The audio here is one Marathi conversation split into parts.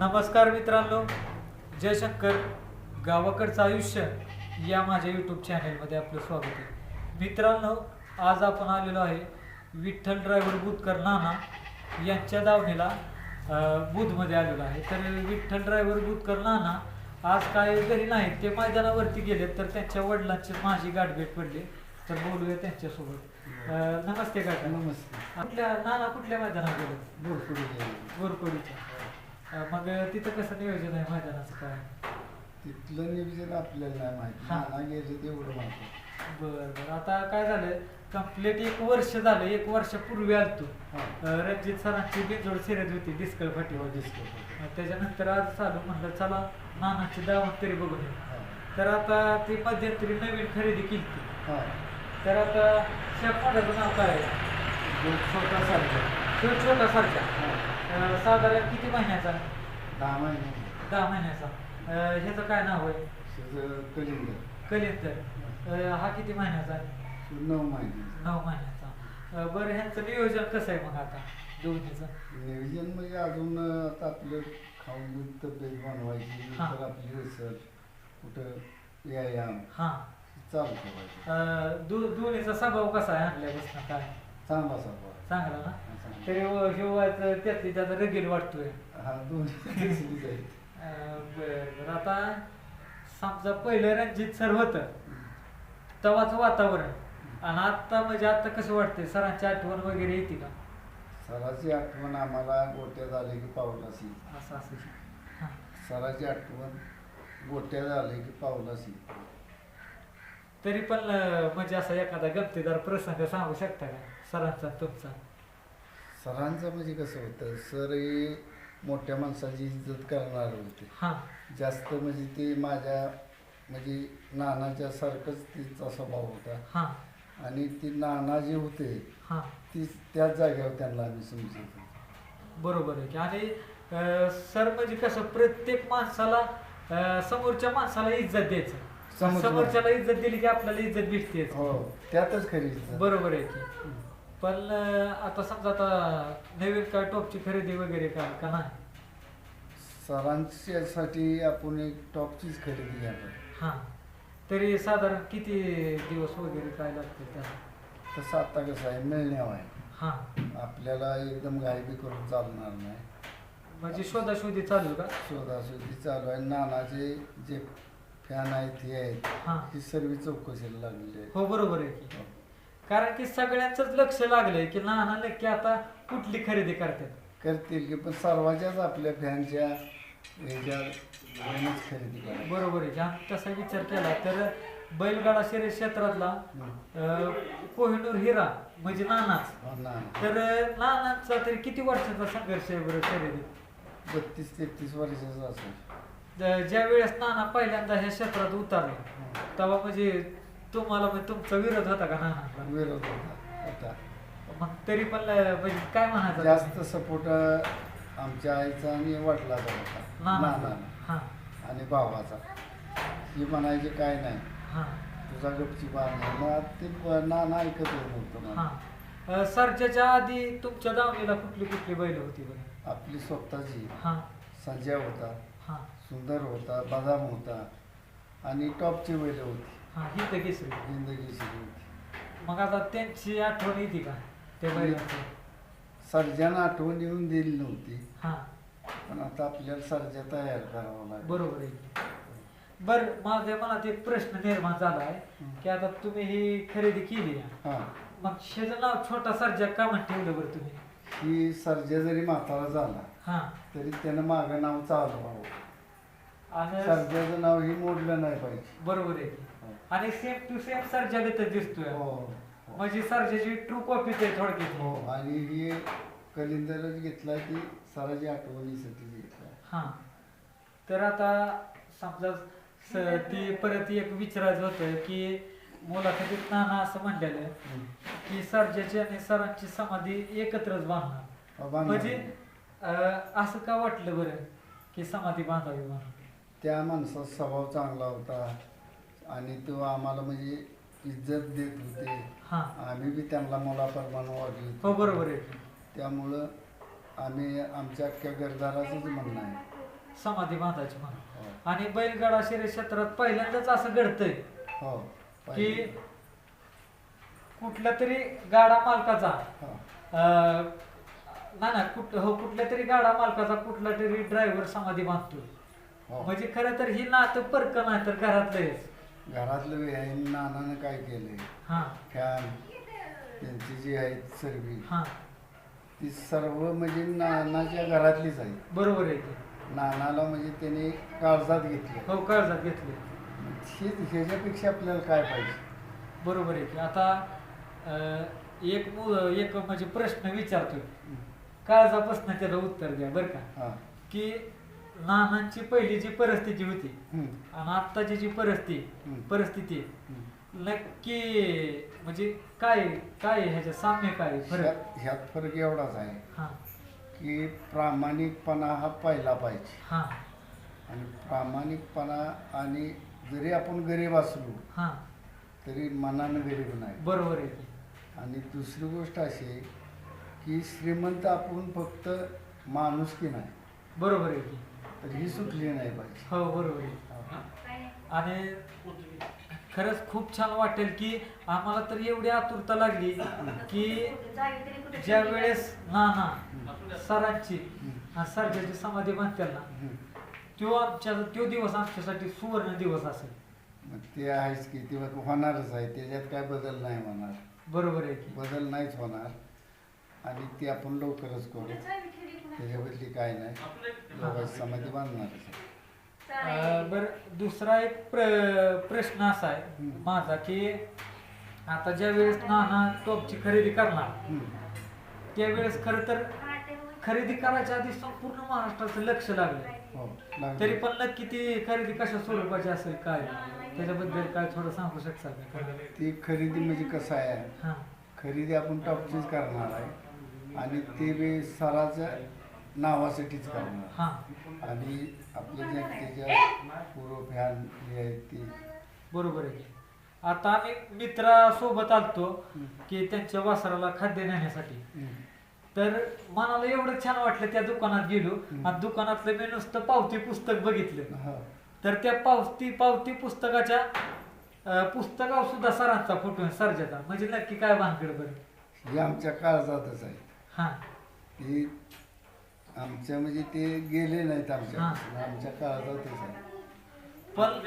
नमस्कार मित्रांनो जयशंकर गावाकडचं आयुष्य या माझ्या यूट्यूब चॅनलमध्ये आपलं स्वागत आहे. मित्रांनो आज आपण आलेलो आहे विठ्ठल ड्रायव्हर बुधकर नाना यांच्या दावणीला बुधमध्ये आलेलो आहे. तर विठ्ठल ड्रायव्हर बुधकर नाना आज काय घरी नाहीत ते मैदानावरती गेलेत तर त्यांच्या वडिलांची माझी गाठभेट पडली. तर बोलूया त्यांच्यासोबत. नमस्ते काका नमस्ते. कुठल्या नाना कुठल्या मैदानात भरपूर गोरकोडीच्या अं, मग तिथं कसं नियोजन आहे मैदानाचं काय तिथलं नियोजन आपल्याला नाही माहिती हा. नाना गेले तेवढं माहिती बरं बरं आता काय झालं कंप्लीट एक वर्ष झालं एक वर्षापूर्वी आलतो हा. अं, रणजित सरांची बिंजोड सिरीज होती डिस्कल फाटीवर दिसतो. मग त्याच्यानंतर आज चालू म्हणलं चला नानाची दावण तरी बघून येऊ. हा. तर आता ती मध्यंतरी नवीन खरेदी केली हा. तर आता शेफाडाचं नाव काय आहे जो छोटा सारखा तो छोटा सारखा. अं, साधारण किती महिन्याचा? दहा महिने. दहा महिन्याचा. अं, ह्याचं काय नाव आहे? त्याचं कलिंग कलिंदर अं, हा किती महिन्याचा आहे? नऊ महिने. नऊ महिन्याचा. अं, बरं ह्यांचं नियोजन कसं आहे मग आता? दोन्हीचं? नियोजन म्हणजे अजून आता आपलं खाऊन तब्येत बनवायची हा. तर आपली रिसर्च कुठं व्यायाम हां. चालू ठेवायचं. अं, दो दोन्हीचा स्वभाव कसा आहे? आणल्यापासून काय? चांगला सगळा चांगला ना. तरी व- ह्यो वाचं त्यातली त्याचा रगील वाटतोय. हा दोन्ही दिसलीच आहेत. अं, बरं आता समजा पहिलं रणजित सर होतं. तवाचं वातावरण. आणि आता म्हणजे आता कसं वाटतंय? सरांची आठवण वगैरे येते का? सराची आठवण आम्हाला गोट्यात आले की पावलासी असं असं. हां. सराची आठवण गोट्यात आले की पावलासी तरी पण म्हणजे असा एखादा गमतीदार प्रसंग सांगू शकता का? सरांचा तुमचा. सरांचं म्हणजे कसं होतं सर हे मोठ्या माणसाची इज्जत करणारे होते. हां. जास्त म्हणजे ते माझ्या म्हणजे नानाच्या सारखंच तिचा स्वभाव होता. हां. आणि ती नाना जे होते हां. ती त्याच जागेवर त्यांना आम्ही समजत बरोबर आहे की. आणि अं, सर म्हणजे कसं प्रत्येक माणसाला अं, समोरच्या माणसाला इज्जत द्यायचं. समोरच्याला इज्जत दिली की आपल्याला इज्जत भेटते हो त्यातच खरी इज्जत. बरोबर आहे की. पण अं, आता समजा आता नवीन काय टॉपची खरेदी वगैरे काय का नाही? सरांच्यासाठी आपण एक टॉपचीच खरेदी घ्यावी हां. तरी साधारण किती दिवस वगैरे काय लागते त्याला? तसं आता कसं आहे मिळण्यावर आहे. हां. आपल्याला एकदम गायबी करून चालणार नाही. म्हणजे शोधाशोधी चालू का? शोधाशोधी चालू आहे. नानाचे जे फॅन आहेत हे आहेत. हां. ही सर्व चौकशीला लागलेली आहे हो बरोबर आहे की. कारण की सगळ्यांचंच लक्ष लागलंय की नाना नक्की आता कुठली खरेदी करतात? करतील की पण सर्वांच्याच आपल्या फॅनच्या ह्याच्या खरेदी बरोबर आहे. की आम्ही तसा विचार केला तर बैलगाडा शर्यत क्षेत्रातला अं, कोहिनूर हिरा म्हणजे नानाच. हो ना तर अं, नानाचा तरी किती वर्षाचा संघर्ष आहे बरं शर्यतीत? बत्तीस तेहतीस वर्षाचा असेल. ज्या वेळेस नाना पहिल्यांदा ह्या क्षेत्रात उतरले तेव्हा म्हणजे तुम्हाला म्हणजे तुमचा विरोध होता का नाना? विरोध होता मग तरी पण म्हणजे काय म्हणायचं? जास्त सपोर्ट आमच्या आईचा आणि होता. नाना हां. आणि भावाचा. ही म्हणायचे काय नाही. हां. तुझा गपची मग ते नाना ऐकत नव्हतं. हां. सर्जाच्या आधी तुमच्या दावणीला कुठली कुठली बैल होती आपली स्वतःची. हां. संजय होता. हां. सुंदर होता बदाम होता आणि टॉपची बैल होती. हां ही तर केसरी. जिंदगी होती. मग आता त्यांची आठवण येते का? त्या बैलांची? सर्जन आठवण येऊन दिली नव्हती. हां. पण आता आपल्याला सर्जा तयार करावा लागेल. बरोबर आहे. बर माझ्या मनात एक प्रश्न निर्माण झाला आहे की आता तुम्ही ही खरेदी केली आहे. हा. मग शेचं नाव छोटा सर्जा का म्हणून ठेवलं बरं तुम्ही? ही सर्जा जरी म्हातारा झाला हां. तरी त्यानं मागं नाव चालू व्हावं आणि सर्जाचं नाव ही मोडलं नाही पाहिजे. बरोबर आहे हो. आणि सेम टू सेम सर्जा गतच दिसतोय. हो हो. म्हणजे सर्जाची ट्रू कॉपीच आहे थोडक्यात. हो आणि ही कलिंदरच घेतला की सराची आठवणीसाठी घेतला हां. तर आता समजा स- ती परत एक विचारायचं होतं की मुलाखतीत नाना असं म्हणलेलं की सर्जाची आणि सरांची समाधी एकत्रच बांधणार. बाबा म्हणजे अं, असं का वाटलं बरं की समाधी बांधावी म्हणून? त्या माणसाचा स्वभाव चांगला होता. आणि तो आम्हाला म्हणजे इज्जत देत होते. हां. आम्ही बी त्यांना मुलाप्रमाणे वागली हो बरोबर आहे. त्यामुळं आम्ही आमच्या अख्ख्या घरदाराचंच म्हणणं आहे. समाधी बांधायची म्हणून. हो. आणि बैलगाडा शर्यत क्षेत्रात पहिल्यांदाच असं घडतंय हो की पाहिजे. कुठल्या तरी गाडा मालकाचा हो. अं, ना ना कुठ हो कुठल्या तरी गाडा मालकाचा कुठला तरी ड्रायव्हर समाधी बांधतोय. हो. म्हणजे खरं तर ही नातं परक नाही तर घरातलंच. घरातलं बी आहे नानानं काय केलंय? हा. फॅन त्यांची जी आहेत सर्वी हा. ती सर्व म्हणजे नानाच्या घरातलीच आहे. बरोबर आहे की. नानाला म्हणजे त्याने काळजात घेतले. हो काळजात घेतले. हे ह्याच्यापेक्षा आपल्याला काय पाहिजे? बरोबर आहे की. आता अं, एक मु- एक म्हणजे प्रश्न विचारतोय. काळजापासून त्याला उत्तर द्या बरं का. हा. की नानांची पहिली जी परिस्थिती होती. आणि आत्ताची जी परिस्थिती. परिस्थिती. नक्की म्हणजे काय काय आहे ह्याच्यात साम्य काय आहे? फरक ह्यात फरक एवढाच आहे की प्रामाणिकपणा हा पहिला पाहिजे आणि प्रामाणिकपणा आणि जरी आपण गरीब असलो तरी मनानं गरीब नाही बरोबर आहे आणि दुसरी गोष्ट अशी की श्रीमंत आपण फक्त माणूस की नाही बरोबर आहे की तर ही सुटली नाही पाहिजे हो बरोबर आहे. हो. आणि खरंच खूप छान वाटेल की आम्हाला तर एवढी आतुरता लागली की ज्या वेळेस नाना सरांची आणि सरजाची समाधी बांधतील ना. तो आमच्या तो दिवस आमच्यासाठी सुवर्ण दिवस असेल. मग ते आहेच की ते होणारच आहे त्याच्यात काय बदल नाही होणार. बरोबर आहे की. बदल नाहीच होणार. आणि ते आपण लवकरच करू. त्याच्याबद्दली काय नाही बांधणारच आहे. अं, बरं दुसरा एक प्र प्रश्न असा आहे हम्म. माझा की आता ज्या वेळेस नाना टॉपची खरेदी करणार. त्यावेळेस खरं तर खरेदी करायच्या आधी संपूर्ण महाराष्ट्राचं लक्ष लागलं हो लागलं. तरी पण नक्की ती खरेदी कशा स्वरूपाची असेल काय त्याच्याबद्दल काय थोडं सांगू शकता का ती खरेदी म्हणजे कसं आहे हा खरेदी आपण टॉपचीच करणार आहे आणि ते बी सराच्या नावासाठीच करणार. हा. आणि आपले जे त्याच्या पूर्व फॅन जे आहेत ती. बरोबर आहे आता आम्ही मित्रासोबत आलतो की त्यांच्या वासराला खाद्य नेण्यासाठी. तर मनाला एवढं छान वाटलं त्या दुकानात गेलो आणि दुकानातलं मी नुसतं पावती पुस्तक बघितलं. हा. तर त्या पावती पावती पुस्तकाच्या पुस्तकावर सुद्धा सरांचा फोटो आहे सरजाचा. म्हणजे नक्की काय भानगड बरं? हे आमच्या काळजातच आहे. हा. ते आमच्या म्हणजे ते गेले नाहीत आमच्या. आमच्या काळजातच आहे पण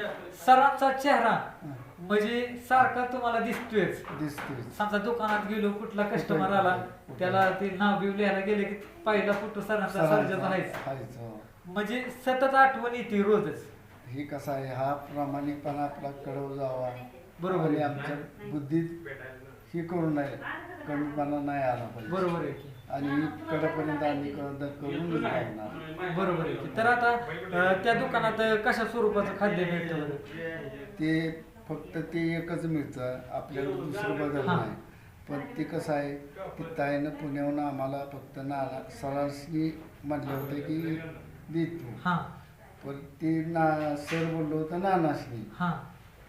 सरांचा चेहरा. म्हणजे सारखा तुम्हाला दिसतोयच. दिसतोय समजा दुकानात गेलो कुठला कस्टमर आला त्याला ते नाव बिव लिहायला गेले की पहिला फोटो सरांचा आहेच, हो. म्हणजे सतत आठवण येते रोजच. हे कसं आहे हा प्रामाणिकपणा आपला कडव जावा. बरोबर आहे. आमच्या बुद्धीत हे करू नये. कमीपणा नाही आला पाहिजे. बरोबर आहे आणि ही कडपर्यंत आम्ही क- करून बरोबर आहे की. तर आता अं, त्या दुकानात कशा स्वरूपाचं खाद्य मिळतं बरं? ते फक्त ते एकच मिळतं आपल्याला दुसरं बदल हा. नाही. पण ते कसं आहे की ताईनं पुण्याहून आम्हाला फक्त नाना सरासनी म्हटलं होतं की देतो. हा. पण ते ना सर बोललो होतं नानासनी हा.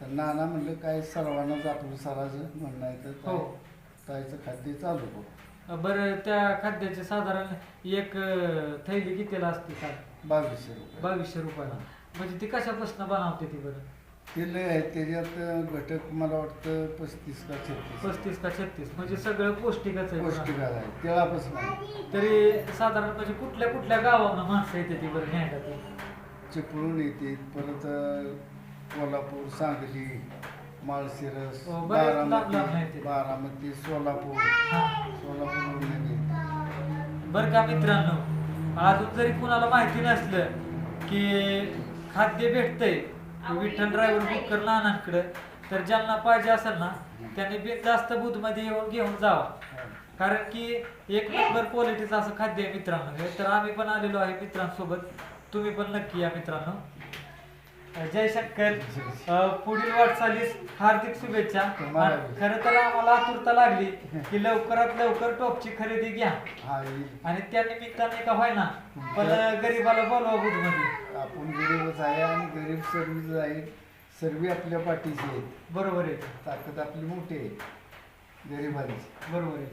तर नाना म्हणलं काय सर्वांनाच आपलं सराचं म्हणणं आहे तर हो. ताई- ताईचं खाद्य चालू करू. बरं त्या खाद्याचे साधारण एक अं, थैली कितीला असते काय बावीसशे रुपये. बावीसशे रुपयाला. म्हणजे ती कशापासून बनवते ती बरं? ते लय आहे त्याच्यात घटक मला वाटतं पस्तीस का छत्तीस. पस्तीस का छत्तीस. म्हणजे सगळं पौष्टिकच आहे पौष्टिक. आहे तेळापासून आहे. तरी साधारण म्हणजे कुठल्या कुठल्या गावानं माणसं येते ती बरं न्यायला ती चिपळूण येते परत अं, कोल्हापूर सांगली. माळशिरस हो, बरेच लांब लांब बारामती ते. बारामती सोलापूर. हा. येते बरं का मित्रांनो अजून जरी कुणाला माहिती नसलं की खाद्य भेटतंय विठ्ठल ड्रायव्हर बुक कर नानांकडे तर ज्यांना पाहिजे असेल ना त्यांनी बिनधास्त मध्ये येऊन घेऊन जावा. कारण की एक नंबर क्वालिटीचं असं खाद्य आहे मित्रांनो. हे. तर आम्ही पण आलेलो आहे मित्रांसोबत. तुम्ही पण नक्की या मित्रांनो. जय शंकर पुढील वाटचालीस हार्दिक शुभेच्छा. खरं तर आम्हाला आतुरता लागली की लवकरात लवकर टॉपची खरेदी घ्या. आणि त्या निमित्ताने का होईना पण गरीबाला बोलवा बुधमध्ये आपण गरीबच आहे आणि गरीब सर्वीच आहे. सर्वी आपल्या पाठीशी आहेत. बरोबर आहे. ताकद आपली मोठी आहे. गरिबांची. बरोबर आहे.